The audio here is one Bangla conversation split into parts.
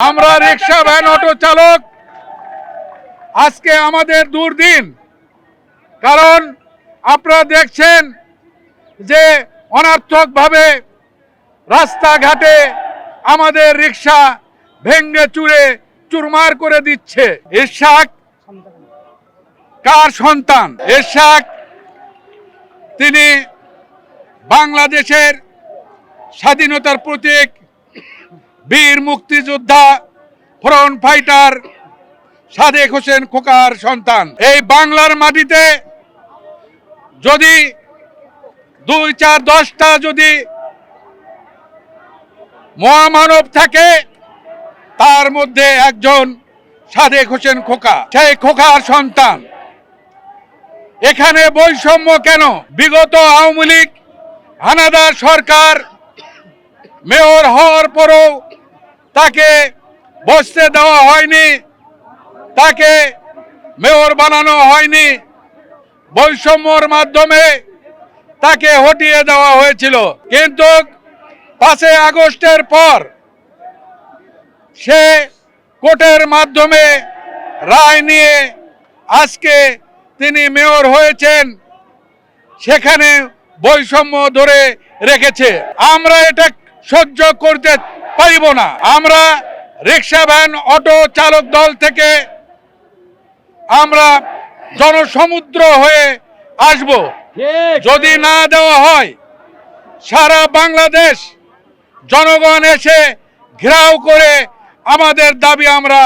আমরা রিক্সা ভ্যান অটো চালক। আজকে আমাদের দুর্দিন। কারণ আপনারা দেখছেন যে অনর্থকভাবে রাস্তাঘাটে আমাদের রিক্সা ভেঙ্গে চুরে চুরমার করে দিচ্ছে। ইরশাক কার সন্তান? ইরশাক তিনি বাংলাদেশের স্বাধীনতার প্রতীক বীর মুক্তিযোদ্ধা ফ্রন্ট ফাইটার সাদেক হোসেন খোকার সন্তান। এই বাংলার মাটিতে যদি দুই চার দশটা যদি মহামানব থাকে, তার মধ্যে একজন সাদেক হোসেন খোকা। সেই খোকার সন্তান। এখানে বৈষম্য কেন? বিগত আওয়ামী লীগ, হানাদার সরকার, মেয়র হওয়ার পরও তাকে বসতে দেওয়া হয়নি, তাকে মেয়র বানানো হয়নি, বৈষম্যর মাধ্যমে তাকে হটিয়ে দেওয়া হয়েছিল। কিন্তু পাঁচই আগস্টের পর সে কোর্টের মাধ্যমে রায় নিয়ে আজকে তিনি মেয়র হয়েছেন, সেখানে বৈষম্য ধরে রেখেছে। আমরা এটা সহ্য করতে পারিব না। আমরা রিক্সা ভ্যান অটো চালক দল থেকে আমরা জনসমুদ্র হয়ে আসব। যদি না দেওয়া হয় সারা বাংলাদেশ জনগণ এসে ঘেরাও করে আমাদের দাবি আমরা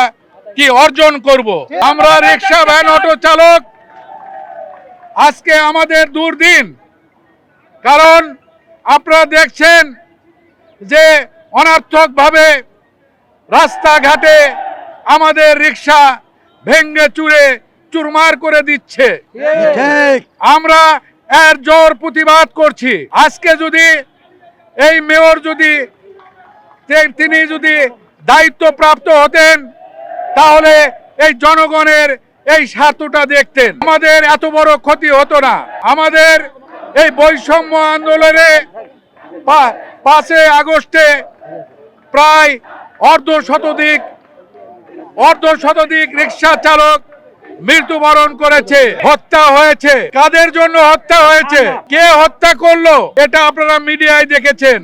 কি অর্জন করব? আমরা রিক্সা ভ্যান অটো চালক আজকে আমাদের দুর্দিন। কারণ আপনারা দেখছেন যে অনর্থকভাবে রাস্তাঘাটে আমাদের রিক্সা ভেঙ্গে চুরে চুরমার করে দিচ্ছে। আমরা এর জোর প্রতিবাদ করছি। আজকে যদি এই মেয়র যদি তিনি যদি দায়িত্বপ্রাপ্ত হতেন তাহলে এই জনগণের এই স্বার্থটা দেখতেন। আমাদের এত বড় ক্ষতি হতো না। আমাদের এই বৈষম্য আন্দোলনে পাঁচই আগস্টে প্রায় অর্ধ শতাধিক অর্ধ শতাধিক রিক্সা চালক মৃত্যুবরণ করেছে। হত্যা হয়েছে। কাদের জন্য হত্যা হয়েছে? কে হত্যা করল? এটা আপনারা মিডিয়ায় দেখেছেন।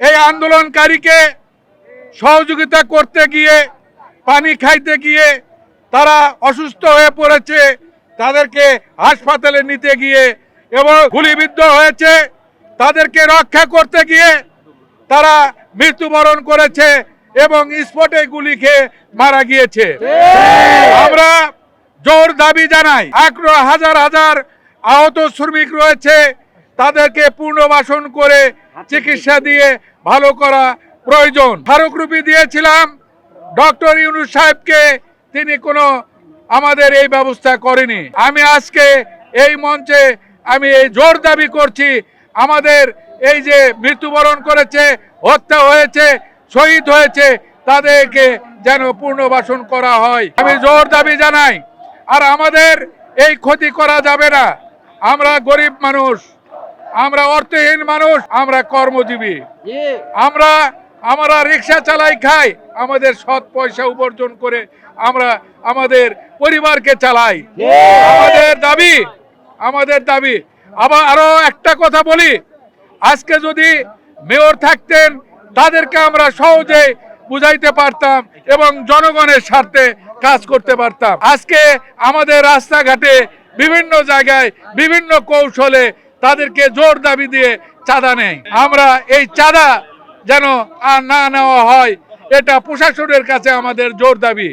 এই আন্দোলনকারীকে সহযোগিতা করতে গিয়ে, পানি খাইতে গিয়ে, তারা অসুস্থ হয়ে পড়েছে। তাদেরকে হাসপাতালে নিতে গিয়ে এবং গুলিবিদ্ধ হয়েছে। তাদেরকে রক্ষা করতে গিয়ে তারা মৃত্যুবরণ করেছে এবং স্পটে গুলি খেয়ে মারা গিয়েছে। আমরা জোর দাবি জানাই, আগ্রহ হাজার হাজার আহত শ্রমিক রয়েছে, তাদেরকে পুনর্বাসন করে চিকিৎসা দিয়ে ভালো করা প্রয়োজন। ফারুক রুপি দিয়েছিলাম, ডক্টর ইউনুস সাহেবকে, তিনি কোনো আমাদের এই ব্যবস্থা করেনি। আমি আজকে এই মঞ্চে আমি এই জোর দাবি করছি আমাদের এই যে মৃত্যুবরণ করেছে হত্যা হয়েছে শহীদ হয়েছে তাদেরকে যেন পুনর্বাসন করা হয়। আমি জোর দাবি জানাই আর আমাদের এই ক্ষতি করা যাবে না। আমরা গরিব মানুষ আমরা অর্থহীন মানুষ আমরা কর্মজীবী। আমরা আমরা রিক্সা চালাই খাই আমাদের সৎ পয়সা উপার্জন করে আমরা আমাদের পরিবারকে চালাই। আমাদের দাবি আমাদের দাবি আবার আরও একটা কথা বলি। আজকে যদি মেয়র থাকতেন, তাদেরকে আমরা সহজে বুঝাইতে পারতাম এবং জনগণের স্বার্থে কাজ করতে পারতাম। আজকে আমাদের রাস্তাঘাটে বিভিন্ন জায়গায় বিভিন্ন কৌশলে তাদেরকে জোর দাবি দিয়ে চাঁদা নেই। আমরা এই চাঁদা যেন আর না নেওয়া হয়, এটা প্রশাসনের কাছে আমাদের জোর দাবি।